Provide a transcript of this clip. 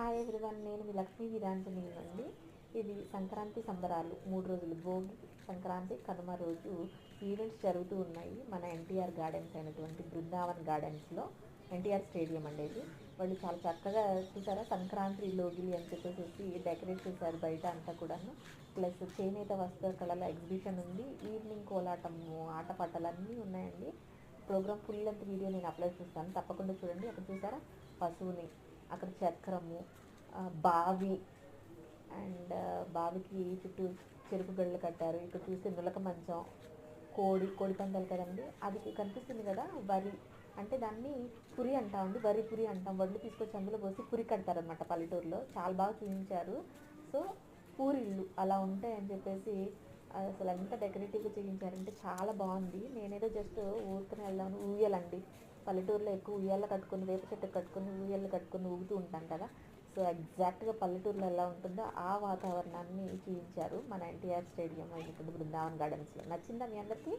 Hi everyone నేను మీ లక్ష్మీ వీరాంజని అండి. ఇది సంక్రాంతి సంబరాలు. మూడు రోజులు భోగి సంక్రాంతి కనుమ రోజు ఈవెంట్స్ జరుగుతూ ఉన్నాయి. మన ఎన్టీఆర్ గార్డెన్స్ అయినటువంటి బృందావన్ గార్డెన్స్లో. ఎన్టీఆర్ స్టేడియం అండి ఇది. వాళ్ళు చాలా చక్కగా చూసారా? సంక్రాంతి లోగిలి అని చెప్పేసి డెకరేట్ చేశారు బయట అంతా కూడాను. ప్లస్ చేనేత వస్త్రకళల ఎగ్జిబిషన్ ఉంది. ఈవినింగ్ కోలాటము ఆటపాటలు అన్నీ ఉన్నాయండి. ప్రోగ్రామ్ ఫుల్ లెంత్ వీడియో నేను అప్లోడ్ చేస్తాను. తప్పకుండా చూడండి. అక్కడ చూసారా? పశువుని అక్కడ చక్రము బావి అండ్ బావికి చుట్టూ చెరుకు గళ్ళు కట్టారు. ఇక్కడ చూస్తే నులక మంచం కోడి కోడి పందాలు కదండి. అది కనిపిస్తుంది కదా వరి. అంటే దాన్ని పురి అంటామండి వరి పురి అంటాం. వడ్లు తీసుకొచ్చి అందులో పోసి పురి కడతారనమాట పల్లెటూరులో. చాలా బాగా చూపించారు సో పూరిళ్ళు అలా ఉంటాయని చెప్పేసి అసలు ఎంత డెకరేటివ్గా చేయించారంటే చాలా బాగుంది. నేనేదో జస్ట్ ఊరుకుని వెళ్ళాను ఊయలండి. పల్లెటూరులో ఎక్కువ ఉయ్యాల కట్టుకొని వేప చెట్టు కట్టుకొని ఉయ్యాలు కట్టుకొని ఊగుతూ ఉంటాం కదా. సో ఎగ్జాక్ట్గా పల్లెటూరులో ఎలా ఉంటుందో ఆ వాతావరణాన్ని చూపించారు మన ఎన్టీఆర్ స్టేడియం అయినటువంటి బృందావన్ గార్డెన్స్లో. నచ్చిందా మీ అందరికీ?